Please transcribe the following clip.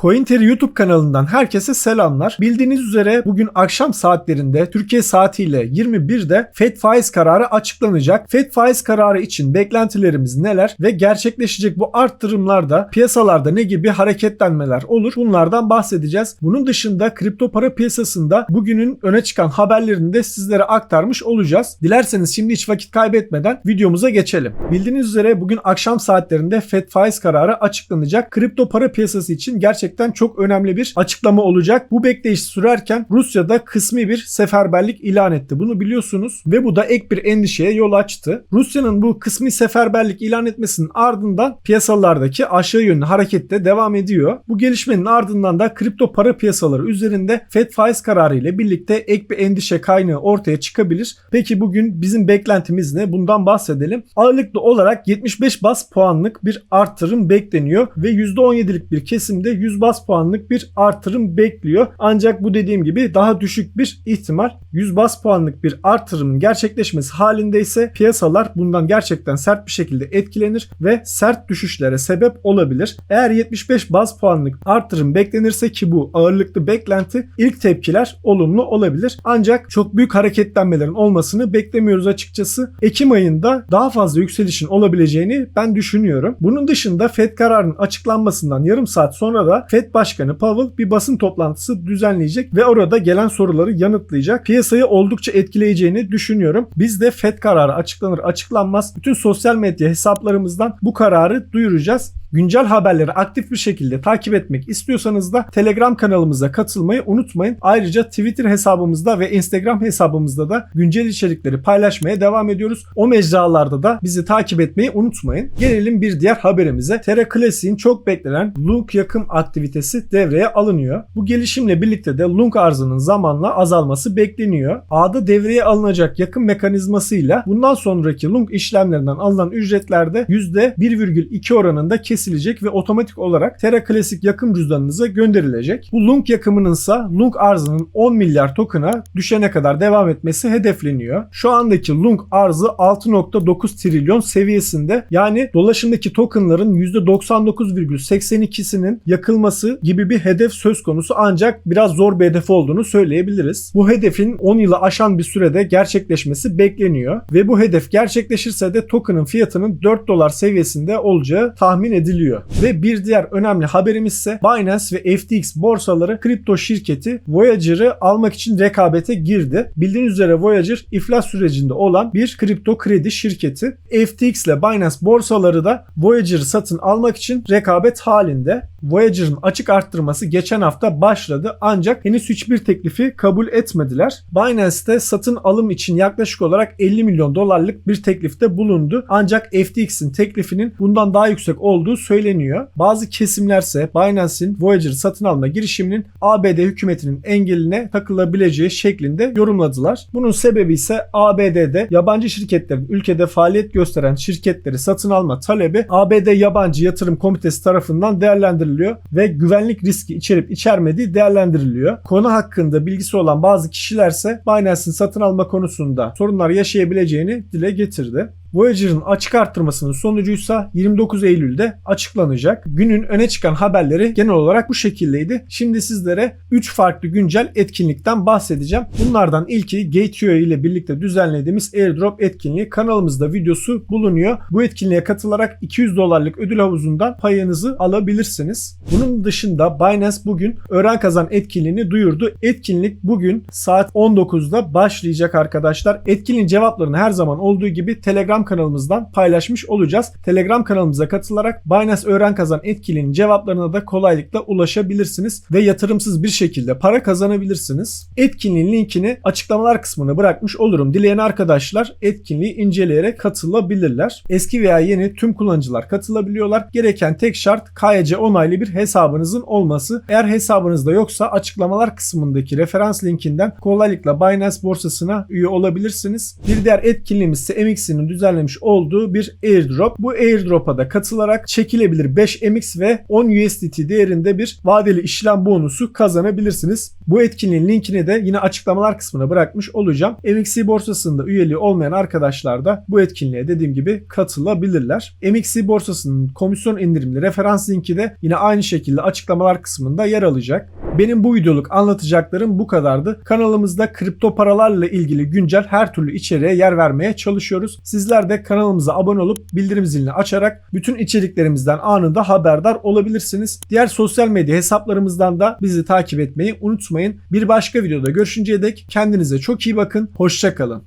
CoinTeri YouTube kanalından herkese selamlar. Bildiğiniz üzere bugün akşam saatlerinde Türkiye saatiyle 21'de FED faiz kararı açıklanacak. FED faiz kararı için beklentilerimiz neler ve gerçekleşecek bu arttırımlarda piyasalarda ne gibi hareketlenmeler olur? Bunlardan bahsedeceğiz. Bunun dışında kripto para piyasasında bugünün öne çıkan haberlerini de sizlere aktarmış olacağız. Dilerseniz şimdi hiç vakit kaybetmeden videomuza geçelim. Bildiğiniz üzere bugün akşam saatlerinde FED faiz kararı açıklanacak. Kripto para piyasası için gerçekten çok önemli bir açıklama olacak. Bu bekleyiş sürerken Rusya'da kısmi bir seferberlik ilan etti. Bunu biliyorsunuz ve bu da ek bir endişeye yol açtı. Rusya'nın bu kısmi seferberlik ilan etmesinin ardından piyasalardaki aşağı yönlü hareket de devam ediyor. Bu gelişmenin ardından da kripto para piyasaları üzerinde FED faiz kararı ile birlikte ek bir endişe kaynağı ortaya çıkabilir. Peki bugün bizim beklentimiz ne? Bundan bahsedelim. Ağırlıklı olarak 75 bas puanlık bir artırım bekleniyor ve %17'lik bir kesimde 100 bas puanlık bir artırım bekliyor. Ancak bu dediğim gibi daha düşük bir ihtimal. 100 bas puanlık bir artırımın gerçekleşmesi halinde ise piyasalar bundan gerçekten sert bir şekilde etkilenir ve sert düşüşlere sebep olabilir. Eğer 75 bas puanlık artırım beklenirse ki bu ağırlıklı beklenti ilk tepkiler olumlu olabilir. Ancak çok büyük hareketlenmelerin olmasını beklemiyoruz açıkçası. Ekim ayında daha fazla yükselişin olabileceğini ben düşünüyorum. Bunun dışında FED kararının açıklanmasından yarım saat sonra da FED Başkanı Powell bir basın toplantısı düzenleyecek ve orada gelen soruları yanıtlayacak. Piyasayı oldukça etkileyeceğini düşünüyorum. Biz de FED kararı açıklanır açıklanmaz bütün sosyal medya hesaplarımızdan bu kararı duyuracağız. Güncel haberleri aktif bir şekilde takip etmek istiyorsanız da Telegram kanalımıza katılmayı unutmayın. Ayrıca Twitter hesabımızda ve Instagram hesabımızda da güncel içerikleri paylaşmaya devam ediyoruz. O mecralarda da bizi takip etmeyi unutmayın. Gelelim bir diğer haberimize. Terra Classic'in çok beklenen Lung yakım aktivitesi devreye alınıyor. Bu gelişimle birlikte de Lung arzının zamanla azalması bekleniyor. Ağda devreye alınacak yakım mekanizmasıyla bundan sonraki Lung işlemlerinden alınan ücretlerde %1,2 oranında kesin kesilecek ve otomatik olarak Terra Classic yakım cüzdanınıza gönderilecek. Bu Lung yakımının ise Lung arzının 10 milyar token'a düşene kadar devam etmesi hedefleniyor. Şu andaki Lung arzı 6.9 trilyon seviyesinde yani dolaşımdaki tokenların %99,82'sinin yakılması gibi bir hedef söz konusu ancak biraz zor bir hedef olduğunu söyleyebiliriz. Bu hedefin 10 yılı aşan bir sürede gerçekleşmesi bekleniyor ve bu hedef gerçekleşirse de token'ın fiyatının 4 dolar seviyesinde olacağı tahmin ediliyor. Ve bir diğer önemli haberimiz ise Binance ve FTX borsaları kripto şirketi Voyager'ı almak için rekabete girdi. Bildiğiniz üzere Voyager iflas sürecinde olan bir kripto kredi şirketi. FTX ile Binance borsaları da Voyager'ı satın almak için rekabet halinde. Voyager'ın açık arttırması geçen hafta başladı ancak henüz hiçbir teklifi kabul etmediler. Binance'de satın alım için yaklaşık olarak 50 milyon dolarlık bir teklifte bulundu. Ancak FTX'in teklifinin bundan daha yüksek olduğu söyleniyor. Bazı kesimlerse Binance'in Voyager'ı satın alma girişiminin ABD hükümetinin engeline takılabileceği şeklinde yorumladılar. Bunun sebebi ise ABD'de yabancı şirketlerin ülkede faaliyet gösteren şirketleri satın alma talebi ABD Yabancı Yatırım Komitesi tarafından değerlendirilmiş değerlendiriliyor ve güvenlik riski içerip içermediği değerlendiriliyor. Konu hakkında bilgisi olan bazı kişilerse Binance'in satın alma konusunda sorunlar yaşayabileceğini dile getirdi. Voyager'ın açık arttırmasının sonucuysa 29 Eylül'de açıklanacak. Günün öne çıkan haberleri genel olarak bu şekildeydi. Şimdi sizlere 3 farklı güncel etkinlikten bahsedeceğim. Bunlardan ilki Gate.io ile birlikte düzenlediğimiz airdrop etkinliği. Kanalımızda videosu bulunuyor. Bu etkinliğe katılarak 200 dolarlık ödül havuzundan payınızı alabilirsiniz. Bunun dışında Binance bugün öğren kazan etkinliğini duyurdu. Etkinlik bugün saat 19'da başlayacak arkadaşlar. Etkinliğin cevaplarını her zaman olduğu gibi Telegram Telegram kanalımızdan paylaşmış olacağız. Telegram kanalımıza katılarak Binance Öğren Kazan etkilinin cevaplarına da kolaylıkla ulaşabilirsiniz ve yatırımsız bir şekilde para kazanabilirsiniz. Etkinliğin linkini açıklamalar kısmına bırakmış olurum. Dileyen arkadaşlar etkinliği inceleyerek katılabilirler. Eski veya yeni tüm kullanıcılar katılabiliyorlar. Gereken tek şart KYC onaylı bir hesabınızın olması. Eğer hesabınızda yoksa açıklamalar kısmındaki referans linkinden kolaylıkla Binance borsasına üye olabilirsiniz. Bir diğer etkinliğimiz ise MX'in düzenli düzenlemiş olduğu bir airdrop. Bu airdrop'a da katılarak çekilebilir 5 MX ve 10 USDT değerinde bir vadeli işlem bonusu kazanabilirsiniz. Bu etkinliğin linkini de yine açıklamalar kısmına bırakmış olacağım. MXC borsasında üyeliği olmayan arkadaşlar da bu etkinliğe dediğim gibi katılabilirler. MXC borsasının komisyon indirimli referans linki de yine aynı şekilde açıklamalar kısmında yer alacak. Benim bu videoluk anlatacaklarım bu kadardı. Kanalımızda kripto paralarla ilgili güncel her türlü içeriğe yer vermeye çalışıyoruz. Sizler de kanalımıza abone olup bildirim zilini açarak bütün içeriklerimizden anında haberdar olabilirsiniz. Diğer sosyal medya hesaplarımızdan da bizi takip etmeyi unutmayın. Bir başka videoda görüşünceye dek kendinize çok iyi bakın. Hoşçakalın.